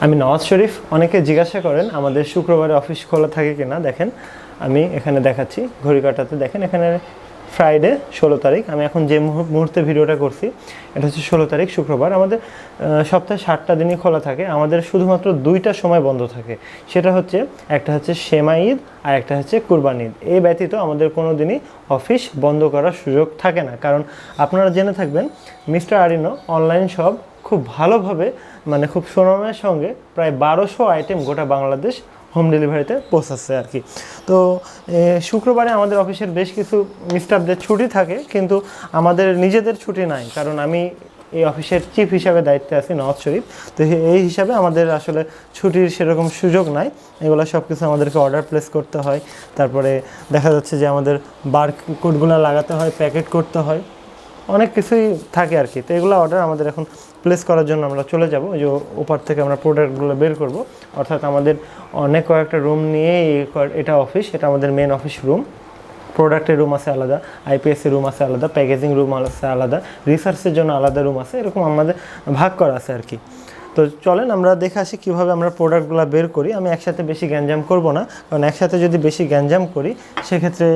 আমি নওয়াজ শরীফ। অনেকে জিজ্ঞাসা করেন, আমাদের শুক্রবারে অফিস খোলা থাকে কিনা? দেখেন, আমি এখানে দেখাচ্ছি ঘড়ি কাটাতে দেখেন, এখানে ফ্রাইডে ষোলো তারিখ। আমি এখন যে মুহূর- মুহূর্তে ভিডিওটা করছি, এটা হচ্ছে ষোলো তারিখ, শুক্রবার। আমাদের সপ্তাহে সাতটা দিনই খোলা থাকে। আমাদের শুধুমাত্র দুইটা সময় বন্ধ থাকে। সেটা হচ্ছে, একটা হচ্ছে সেমা ঈদ আর একটা হচ্ছে কুরবান ঈদ। এই ব্যতীত আমাদের কোনো দিনই অফিস বন্ধ করার সুযোগ থাকে না। কারণ আপনারা জেনে থাকবেন, মিস্টার আরিনো অনলাইন সব খুব ভালোভাবে মানে খুব সুনামের সঙ্গে প্রায় বারোশো আইটেম গোটা বাংলাদেশ হোম ডেলিভারিতে পৌঁছাচ্ছে আর কি। তো শুক্রবারে আমাদের অফিসের বেশ কিছু স্টাফদের ছুটি থাকে, কিন্তু আমাদের নিজেদের ছুটি নাই, কারণ আমি এই অফিসের চিফ হিসাবে দায়িত্বে আছি, নওয়াজ শরীফ। তো এই হিসাবে আমাদের আসলে ছুটির সেরকম সুযোগ নাই, এগুলো সব কিছু আমাদেরকে অর্ডার প্লেস করতে হয়। তারপরে দেখা যাচ্ছে যে আমাদের বার কোডগুলো লাগাতে হয় প্যাকেট করতে হয়। অনেক কিছুই থাকে আর কি। তো এগুলো অর্ডার আমাদের এখন প্লেস করার জন্য আমরা চলে যাব। যে ওপার থেকে আমরা প্রোডাক্টগুলো বের করব। অর্থাৎ আমাদের অনেক কয়েকটা রুম নিয়ে এটা অফিস এটা আমাদের মেন অফিস রুম প্রোডাক্টের রুম আছে আলাদা আইপিএসের রুম আছে আলাদা প্যাকেজিং রুম আছে আলাদা রিসার্চের জন্য আলাদা রুম আছে। এরকম আমাদের ভাগ করা আছে আর কি। তো চলেন আমরা দেখে আসি কীভাবে আমরা প্রোডাক্টগুলো বের করি। আমি একসাথে বেশি গ্যাঞ্জাম করব না, কারণ একসাথে যদি বেশি গ্যাঞ্জাম করি, সেক্ষেত্রে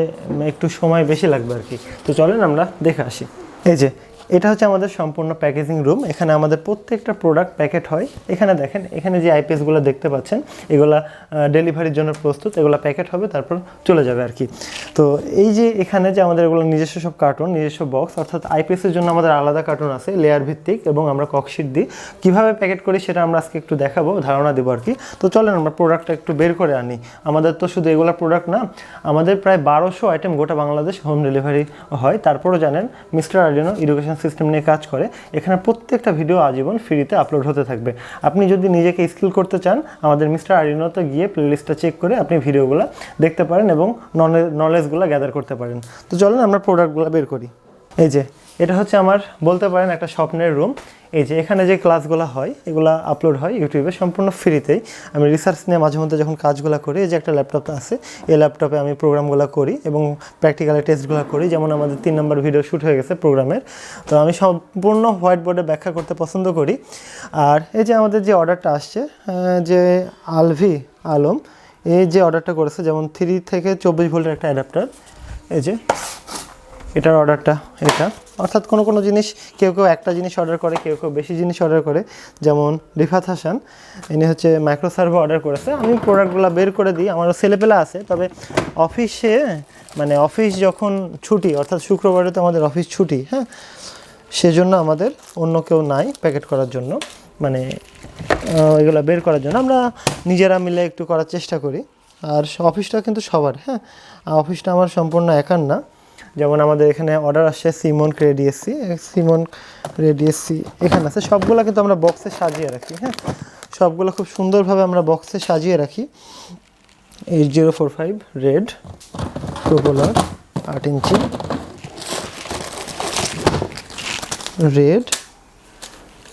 একটু সময় বেশি লাগবে আর কি। তো চলেন আমরা দেখে আসি। এই যে এটা হচ্ছে আমাদের সম্পূর্ণ প্যাকেজিং রুম এখানে আমাদের প্রত্যেকটা প্রোডাক্ট প্যাকেট হয়। এখানে দেখেন, এখানে যে আইপিএসগুলো দেখতে পাচ্ছেন, এগুলা ডেলিভারির জন্য প্রস্তুত, এগুলো প্যাকেট হবে, তারপর চলে যাবে আর কি। তো এই যে এখানে যে আমাদের এগুলো নিজস্ব সব কার্টুন নিজস্ব বক্স অর্থাৎ আইপিএসের জন্য আমাদের আলাদা কার্টুন আছে লেয়ার ভিত্তিক এবং আমরা ককশিট দিই। কীভাবে প্যাকেট করি সেটা আমরা আজকে একটু দেখাবো, ধারণা দেবো আর কি। তো চলেন আমরা প্রোডাক্টটা একটু বের করে আনি। আমাদের তো শুধু এগুলো প্রোডাক্ট না, আমাদের প্রায় বারোশো আইটেম গোটা বাংলাদেশ হোম ডেলিভারি হয়। তারপরও জানেন মিস্টার আর্ডিনো এডুকেশন সিস্টেম নিয়ে কাজ করে, এখানে প্রত্যেকটা ভিডিও আজীবন ফ্রিতে আপলোড হতে থাকবে। আপনি যদি নিজেকে স্কিল করতে চান, আমাদের মিস্টার আরিনতে গিয়ে প্লেলিস্টটা চেক করে আপনি ভিডিওগুলো দেখতে পারেন এবং নলেজগুলো গ্যাদার করতে পারেন। তো চলেন আমরা প্রোডাক্টগুলো বের করি। এই যে, এটা হচ্ছে আমার বলতে পারেন একটা স্বপ্নের রুম এই যে এখানে যে ক্লাসগুলো হয়, এগুলো আপলোড হয় ইউটিউবে সম্পূর্ণ ফ্রিতেই আমি রিসার্চ নিয়ে মাঝে মধ্যে যখন কাজগুলো করি, এই যে একটা ল্যাপটপ আছে, এই ল্যাপটপে আমি প্রোগ্রামগুলো করি এবং প্র্যাকটিক্যালি টেস্টগুলো করি। যেমন আমাদের তিন নম্বর ভিডিও শ্যুট হয়ে গেছে প্রোগ্রামের তো আমি সম্পূর্ণ হোয়াইট বোর্ডে ব্যাখ্যা করতে পছন্দ করি। আর এই যে আমাদের যে অর্ডারটা আসছে যে আলভি আলম, এই যে অর্ডারটা করেছে, যেমন থ্রি থেকে চব্বিশ ভোল্টের একটা অ্যাডাপ্টার এই যে এটার অর্ডারটা, এটা। অর্থাৎ কোনো কোনো জিনিস, কেউ কেউ একটা জিনিস অর্ডার করে, কেউ কেউ বেশি জিনিস অর্ডার করে। যেমন রিফাত হাসান, ইনি হচ্ছে মাইক্রো সার্ভে অর্ডার করেছে। আমি প্রোডাক্টগুলো বের করে দিই, আমারও ছেলেপেলা আছে। তবে অফিসে মানে অফিস যখন ছুটি, অর্থাৎ শুক্রবারে তো আমাদের অফিস ছুটি হ্যাঁ? সেজন্য আমাদের অন্য কেউ নাই প্যাকেট করার জন্য। মানে এগুলো বের করার জন্য। আমরা নিজেরা মিলে একটু করার চেষ্টা করি। আর অফিসটা কিন্তু সবার হ্যাঁ? অফিসটা আমার সম্পূর্ণ একার না। যেমন আমাদের এখানে অর্ডার আসছে সিমন রেডিএসসি সিমন রেডিএসসি এখানে আছে। সবগুলো কিন্তু আমরা বক্সে সাজিয়ে রাখি হ্যাঁ? সবগুলো খুব সুন্দরভাবে আমরা বক্সে সাজিয়ে রাখি। Eight zero four five red propeller আট ইঞ্চি। রেড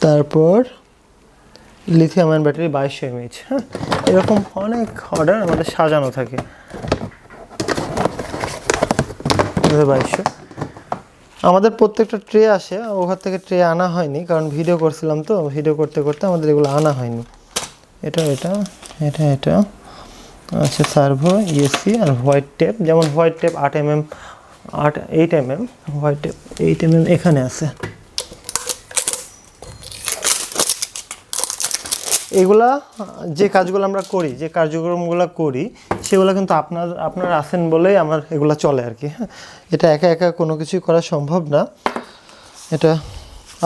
তারপর লিথিয়াম আয়ন ব্যাটারি বাইশশো এমএইচ হ্যাঁ? এরকম অনেক অর্ডার আমাদের সাজানো থাকে। বাইশশো। আমাদের প্রত্যেকটা ট্রে আসে, ওখান থেকে ট্রে আনা হয়নি, কারণ ভিডিও করছিলাম তো ভিডিও করতে করতে আমাদের এগুলো আনা হয়নি। এটা এটা এটা এটা আচ্ছা সার্ভো ইএসসি আর হোয়াইট টেপ যেমন হোয়াইট টেপ আট এম এম আট eight M M white tape eight M M এখানে আছে। এগুলা যে কাজগুলো আমরা করি, যে কার্যক্রমগুলো করি সেগুলো কিন্তু আপনার আপনার আছেন বলেই আমার এগুলো চলে আর কি হ্যাঁ। এটা একা একা কোনো কিছুই করা সম্ভব না। এটা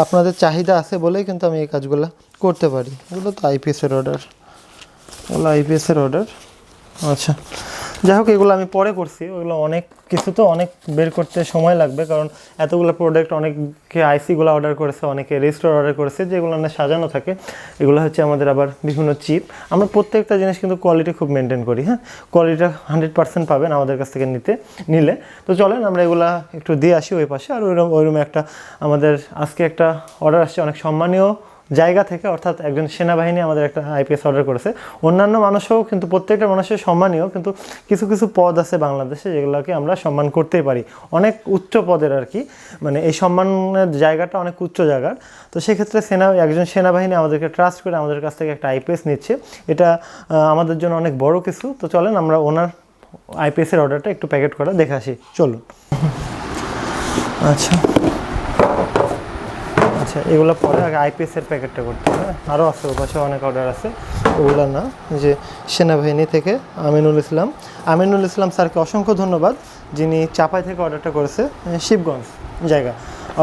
আপনাদের চাহিদা আছে বলেই কিন্তু আমি এই কাজগুলো করতে পারি। এগুলো তো আইপিএসের অর্ডার এগুলো আইপিএসের অর্ডার আচ্ছা। যাই হোক এগুলো আমি পরে করছি। ওগুলো অনেক কিছু তো, অনেক বের করতে সময় লাগবে, কারণ এতগুলো প্রোডাক্ট অনেকে আইসিগুলো অর্ডার করেছে, অনেকে রেজিস্টার অর্ডার করেছে, যেগুলো না সাজানো থাকে, এগুলো হচ্ছে আমাদের আবার বিভিন্ন চিপ আমরা প্রত্যেকটা জিনিস কিন্তু কোয়ালিটি খুব মেনটেন করি হ্যাঁ? কোয়ালিটিটা হান্ড্রেড পার্সেন্ট পাবেন আমাদের কাছ থেকে নিতে, নিলে। তো চলেন, আমরা এগুলা একটু দিয়ে আসি ওই পাশে। আর ওই রুম, ওই রুমে একটা আমাদের, আজকে একটা অর্ডার আসছে, অনেক সম্মানীয় জায়গা থেকে, অর্থাৎ একজন সেনাবাহিনী আমাদের একটা আইপিএস অর্ডার করেছে। অন্যান্য মানুষও কিন্তু, প্রত্যেকটা মানুষের সম্মানীয় কিন্তু কিছু কিছু পদ আছে বাংলাদেশে যেগুলোকে আমরা সম্মান করতেই পারি। অনেক উচ্চ পদের আর কি মানে এই সম্মানের জায়গাটা অনেক উচ্চ জায়গার। তো সেক্ষেত্রে সেনা, একজন সেনাবাহিনী আমাদেরকে ট্রাস্ট করে আমাদের কাছ থেকে একটা আইপিএস নিচ্ছে। এটা আমাদের জন্য অনেক বড় কিছু। তো চলেন আমরা ওনার আইপিএসের অর্ডারটা একটু প্যাকেট করা দেখে আসি। চলুন। আচ্ছা। আচ্ছা এগুলো পরে আগে আইপিএস এর প্যাকেটটা করতে হবে। আরও আছে ওপাশে অনেক অর্ডার আছে। ওগুলো না যে সেনাবাহিনী থেকে আমিনুল ইসলাম। আমিনুল ইসলাম স্যারকে অসংখ্য ধন্যবাদ, যিনি চাপাই থেকে অর্ডারটা করেছে শিবগঞ্জ জায়গা।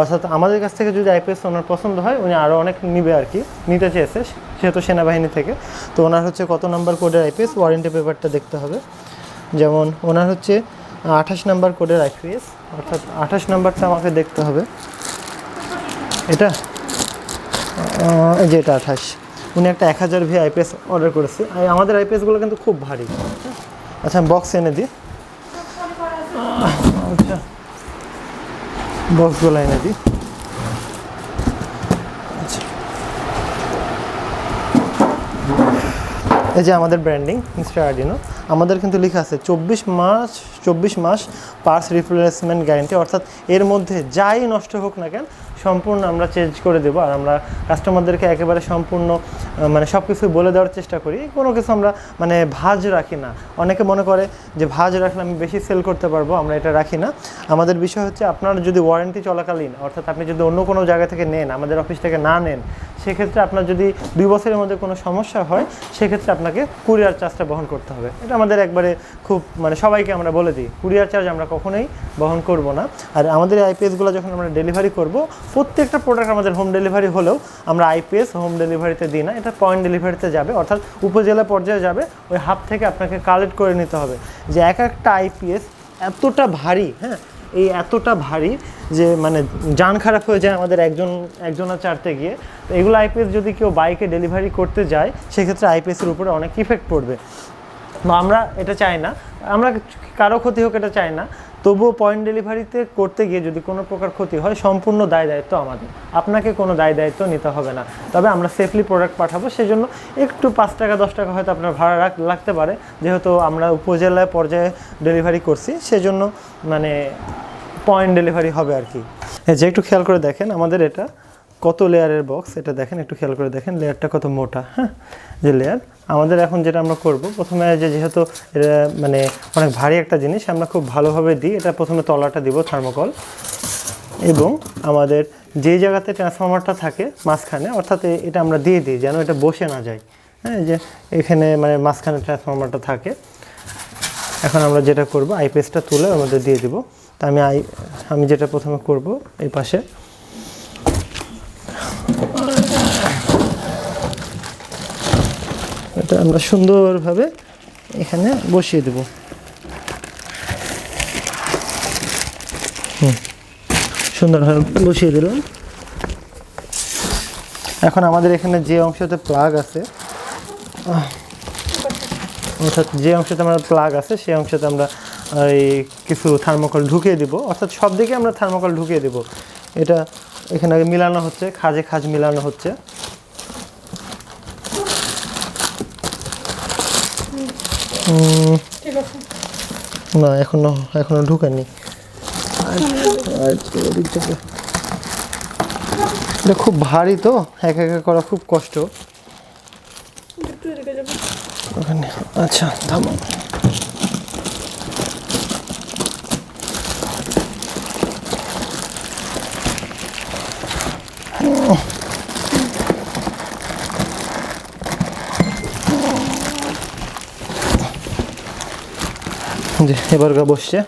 অর্থাৎ আমাদের কাছ থেকে যদি আইপিএস ওনার পছন্দ হয়, উনি আরও অনেক নিবে আর কি, নিতে চেয়েছে, সেহেতু সেনাবাহিনী থেকে। তো ওনার হচ্ছে কত নাম্বার কোডের আইপিএস ওয়ারেন্টি পেপারটা দেখতে হবে। যেমন ওনার হচ্ছে আঠাশ নাম্বার কোডের আইপিএস অর্থাৎ আঠাশ নাম্বারটা আমাকে দেখতে হবে। এটা? এই যে এটা আঠাশ। উনি একটা এক হাজার ভি আইপিএস অর্ডার করেছে। আমাদের আইপিএসগুলো কিন্তু খুব ভারী। আচ্ছা আমি বক্স এনে দিই। আচ্ছা। বক্সগুলো এনে দিই। আচ্ছা। এই যে আমাদের ব্র্যান্ডিং মিস্টার আর্ডিনো আমাদের কিন্তু লেখা আছে, চব্বিশ মাস চব্বিশ মাস পার্স রিপ্লেসমেন্ট গ্যারেন্টি অর্থাৎ এর মধ্যে যাই নষ্ট হোক না কেন সম্পূর্ণ আমরা চেঞ্জ করে দেবো আর আমরা কাস্টমারদেরকে একেবারে সম্পূর্ণ মানে সব কিছু বলে দেওয়ার চেষ্টা করি। কোনো কিছু আমরা মানে ভাজ রাখি না। অনেকে মনে করে যে ভাজ রাখলে আমি বেশি সেল করতে পারব, আমরা এটা রাখি না। আমাদের বিষয় হচ্ছে আপনার যদি ওয়ারেন্টি চলাকালীন, অর্থাৎ আপনি যদি অন্য কোনো জায়গা থেকে নেন, আমাদের অফিস থেকে না নেন, সেক্ষেত্রে আপনার যদি দুই বছরের মধ্যে কোনো সমস্যা হয়, সেক্ষেত্রে আপনাকে কুরিয়ার চার্জটা বহন করতে হবে। এটা আমাদের একবারে খুব মানে সবাইকে আমরা বলে দিই কুরিয়ার চার্জ আমরা কখনোই বহন করব না। আর আমাদের আইপিএসগুলো যখন আমরা ডেলিভারি করব প্রত্যেকটা প্রোডাক্ট আমাদের হোম ডেলিভারি হলেও আমরা আইপিএস হোম ডেলিভারিতে দিই না, এটা পয়েন্ট ডেলিভারিতে যাবে, অর্থাৎ উপজেলা পর্যায়ে যাবে, ওই হাব থেকে আপনাকে কালেক্ট করে নিতে হবে। যে এক একটা আইপিএস এতটা ভারী হ্যাঁ এই এতটা ভারী যে মানে যান খারাপ হয়ে যায় আমাদের একজন, একজনা চারতে গিয়ে। তো এগুলো আইপিএস যদি কেউ বাইকে ডেলিভারি করতে যায়, সেক্ষেত্রে আইপিএসের উপরে অনেক ইফেক্ট পড়বে। আমরা এটা চাই না। আমরা কারও ক্ষতি হোক এটা চাই না। তবুও পয়েন্ট ডেলিভারিতে করতে গিয়ে যদি কোনো প্রকার ক্ষতি হয়, সম্পূর্ণ দায় দায়িত্ব আমাদের। আপনাকে কোনো দায় দায়িত্ব নিতে হবে না। তবে আমরা সেফলি প্রোডাক্ট পাঠাবো, সেজন্য একটু পাঁচ টাকা, দশ টাকা হয়তো আপনার ভাড়া লাগতে পারে। যেহেতু আমরা উপজেলায় পর্যায়ে ডেলিভারি করছি, সেজন্য মানে পয়েন্ট ডেলিভারি হবে আর কি। যে একটু খেয়াল করে দেখেন, আমাদের এটা কত লেয়ারের বক্স এটা দেখেন, একটু খেয়াল করে দেখেন, লেয়ারটা কত মোটা হ্যাঁ? যে লেয়ার, আমাদের এখন যেটা আমরা করব, প্রথমে যে যেহেতু এটা মানে অনেক ভারী একটা জিনিস, আমরা খুব ভালোভাবে দিই, এটা প্রথমে তলাটা দিব থার্মোকল এবং আমাদের যে জায়গাতে ট্রান্সফর্মারটা থাকে মাঝখানে, অর্থাৎ এটা আমরা দিয়ে দিই, যেন এটা বসে না যায় হ্যাঁ? যে এখানে মানে মাঝখানে ট্রান্সফর্মারটা থাকে, এখন আমরা যেটা করব আইপিএসটা তুলে আমাদের দিয়ে দিব, তা আমি আই, আমি যেটা প্রথমে করব, এই পাশে আমরা সুন্দরভাবে এখানে বসিয়ে দেব। হুম, সুন্দরভাবে বসিয়ে দিলাম। এখন আমাদের এখানে যে অংশতে প্লাগ আছে, অর্থাৎ যে অংশতে আমরা প্লাগ আছে, সেই অংশতে আমরা এই কিছু থার্মোকল ঢুকিয়ে দিব। অর্থাৎ সব দিকে আমরা থার্মোকল ঢুকিয়ে দিব। এটা এখানে মিলানো হচ্ছে, খাজে খাজ মিলানো হচ্ছে উম, ঠিক আছে না এখনও এখনও ঢুকেনি। এটা খুব ভারী তো একা একা করা খুব কষ্ট। ওখানে আচ্ছা থামো। যে এবার গা বসছে।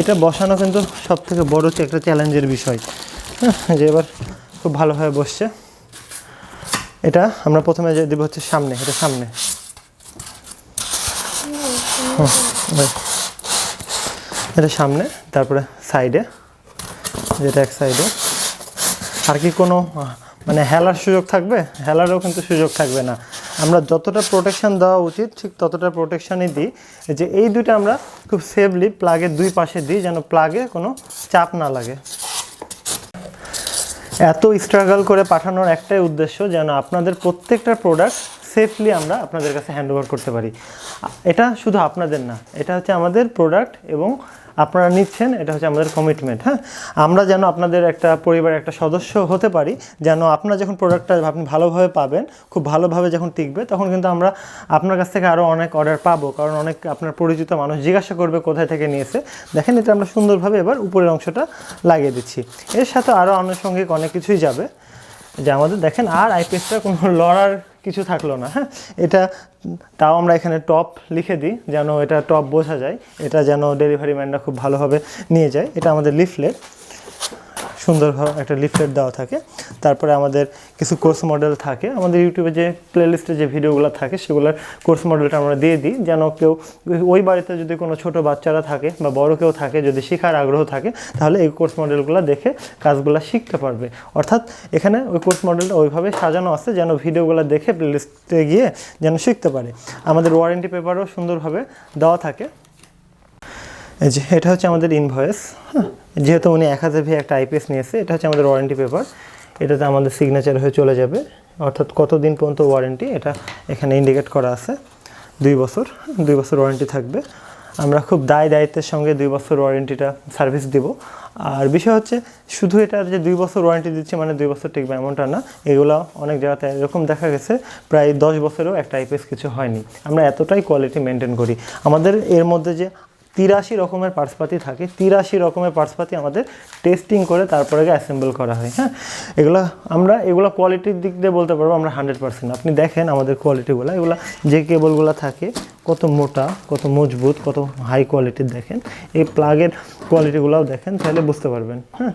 এটা বসানো কিন্তু সব থেকে বড় হচ্ছে একটা চ্যালেঞ্জের বিষয়। হ্যাঁ যে এবার খুব ভালোভাবে বসছে। এটা আমরা প্রথমে যে দেবো হচ্ছে সামনে, এটা সামনে। এটা সামনে, তারপরে সাইডে যেটা এক সাইডে আর কি কোনো মানে হেলার সুযোগ থাকবে? হেলারও কিন্তু সুযোগ থাকবে না। আমরা যতটা প্রোটেকশান দেওয়া উচিত, ঠিক ততটা প্রোটেকশানই দিই। যে এই দুইটা আমরা খুব সেফলি প্লাগের দুই পাশে দিই, যেন প্লাগে কোনো চাপ না লাগে। এত স্ট্রাগল করে পাঠানোর একটাই উদ্দেশ্য যেন আপনাদের প্রত্যেকটা প্রোডাক্ট সেফলি আমরা আপনাদের কাছে হ্যান্ড করতে পারি। এটা শুধু আপনাদের না, এটা হচ্ছে আমাদের প্রোডাক্ট এবং আপনারা নিচ্ছেন, এটা হচ্ছে আমাদের কমিটমেন্ট হ্যাঁ? আমরা যেন আপনাদের একটা পরিবারের একটা সদস্য হতে পারি, যেন আপনারা যখন প্রোডাক্টটা আপনি ভালোভাবে পাবেন, খুব ভালোভাবে যখন টিকবে, তখন কিন্তু আমরা আপনার কাছ থেকে আরও অনেক অর্ডার পাবো। কারণ অনেক আপনার পরিচিত মানুষ জিজ্ঞাসা করবে কোথায় থেকে নিয়েছে। দেখেন এটা আমরা সুন্দরভাবে এবার উপরের অংশটা লাগিয়ে দিচ্ছি। এর সাথে আরও আনুষঙ্গিক অনেক কিছুই যাবে। যে আমাদের দেখেন আর আইপিএসটা কোনো লড়ার কিছু থাকল না হ্যাঁ? এটা তাও আমরা এখানে টপ লিখে দিই, যেন এটা টপ বোঝা যায়, এটা যেন ডেলিভারি ম্যানরা খুব ভালোভাবে নিয়ে যায়। এটা আমাদের লিফলেট সুন্দরভাবে একটা লিফলেট দেওয়া থাকে। তারপরে আমাদের কিছু কোর্স মডেল থাকে। আমাদের ইউটিউবে যে প্লেলিস্টে যে ভিডিওগুলো থাকে, সেগুলোর কোর্স মডেলটা আমরা দিয়ে দিই। যেন কেউ ওই বাড়িতে যদি কোনো ছোট বাচ্চারা থাকে বা বড় কেউ থাকে, যদি শেখার আগ্রহ থাকে, তাহলে এই কোর্স মডেলগুলো দেখে কাজগুলো শিখতে পারবে। অর্থাৎ এখানে ওই কোর্স মডেলটা ওইভাবে সাজানো আছে, যেন ভিডিওগুলো দেখে প্লেলিস্টে গিয়ে যেন শিখতে পারে। আমাদের ওয়ারেন্টি পেপারও সুন্দরভাবে দেওয়া থাকে। এই যে, এটা হচ্ছে আমাদের ইনভয়েস হ্যাঁ। যেহেতু উনি এক হাজার ভি একটা আইপিএস নিয়েছে, এটা হচ্ছে আমাদের ওয়ারেন্টি পেপার এটাতে আমাদের সিগনেচার হয়ে চলে যাবে। অর্থাৎ কতদিন পর্যন্ত ওয়ারেন্টি এটা এখানে ইন্ডিকেট করা আছে। দুই বছর দুই বছর ওয়ারেন্টি থাকবে। আমরা খুব দায় দায়িত্বের সঙ্গে দুই বছর ওয়ারেন্টিটা সার্ভিস দিব। আর বিষয় হচ্ছে, শুধু এটার যে দুই বছর ওয়ারেন্টি দিচ্ছে মানে দুই বছর টিকবে এমনটা না। এগুলো অনেক জায়গাতে এরকম দেখা গেছে, প্রায় দশ বছরেও একটা আইপিএস কিছু হয়নি। আমরা এতটাই কোয়ালিটি মেনটেন করি। আমাদের এর মধ্যে যে তিরাশি রকমের পার্সপাতি থাকে, তিরাশি রকমের পার্সপাতি আমাদের টেস্টিং করে তারপরে অ্যাসেম্বল করা হয় হ্যাঁ? এগুলো আমরা, এগুলো কোয়ালিটির দিক দিয়ে বলতে পারব আমরা হান্ড্রেড পার্সেন্ট আপনি দেখেন আমাদের কোয়ালিটিগুলো এগুলো যে কেবলগুলো থাকে, কত মোটা, কত মজবুত, কত হাই কোয়ালিটির দেখেন, এই প্লাগের কোয়ালিটিগুলোও দেখেন, তাহলে বুঝতে পারবেন হ্যাঁ?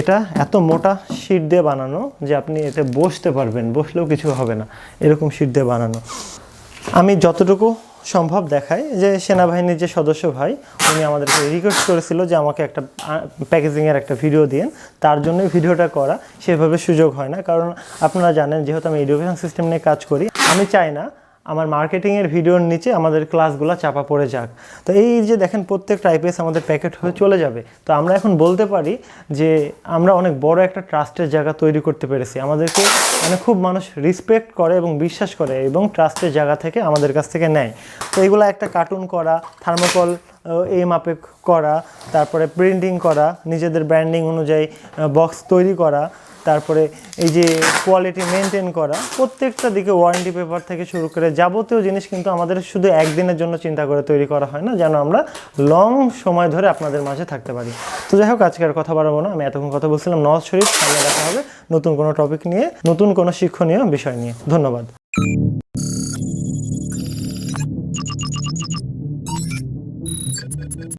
এটা এত মোটা শিট দিয়ে বানানো যে আপনি এতে বসতে পারবেন, বসলেও কিছু হবে না, এরকম শিট দিয়ে বানানো। আমি যতটুকু সম্ভব দেখায় যে সেনাবাহিনীর যে সদস্য ভাই, উনি আমাদেরকে রিকোয়েস্ট করেছিল যে আমাকে একটা প্যাকেজিংয়ের একটা ভিডিও দিন তার জন্যই ভিডিওটা করা সেভাবে সুযোগ হয় না। কারণ আপনারা জানেন, যেহেতু আমি এডুকেশন সিস্টেম নিয়ে কাজ করি, আমি চাই না আমার মার্কেটিংয়ের ভিডিওর নিচে আমাদের ক্লাসগুলো চাপা পড়ে যাক। তো এই যে দেখেন প্রত্যেকটা আইপিএস আমাদের প্যাকেট হয়ে চলে যাবে। তো আমরা এখন বলতে পারি যে আমরা অনেক বড় একটা ট্রাস্টের জায়গা তৈরি করতে পেরেছি। আমাদেরকে মানে খুব মানুষ রেসপেক্ট করে এবং বিশ্বাস করে এবং ট্রাস্টের জায়গা থেকে আমাদের কাছ থেকে নেয়। তো এগুলো একটা কার্টুন করা থার্মোকল এই মাপে করা, তারপরে প্রিন্টিং করা, নিজেদের ব্র্যান্ডিং অনুযায়ী বক্স তৈরি করা। তারপরে এই যে কোয়ালিটি মেনটেন করা, প্রত্যেকটা দিকে ওয়ারেন্টি পেপার থেকে শুরু করে যাবতীয় জিনিস কিন্তু আমাদের শুধু একদিনের জন্য চিন্তা করে তৈরি করা হয় না, যেন আমরা লং সময় ধরে আপনাদের মাঝে থাকতে পারি। তো যাই হোক, আজকে আর কথা বাড়াবো না, আমি এতক্ষণ কথা বলছিলাম নওয়াজ শরীফ সামনে দেখা হবে নতুন কোনো টপিক নিয়ে, নতুন কোনো শিক্ষণীয় বিষয় নিয়ে। ধন্যবাদ।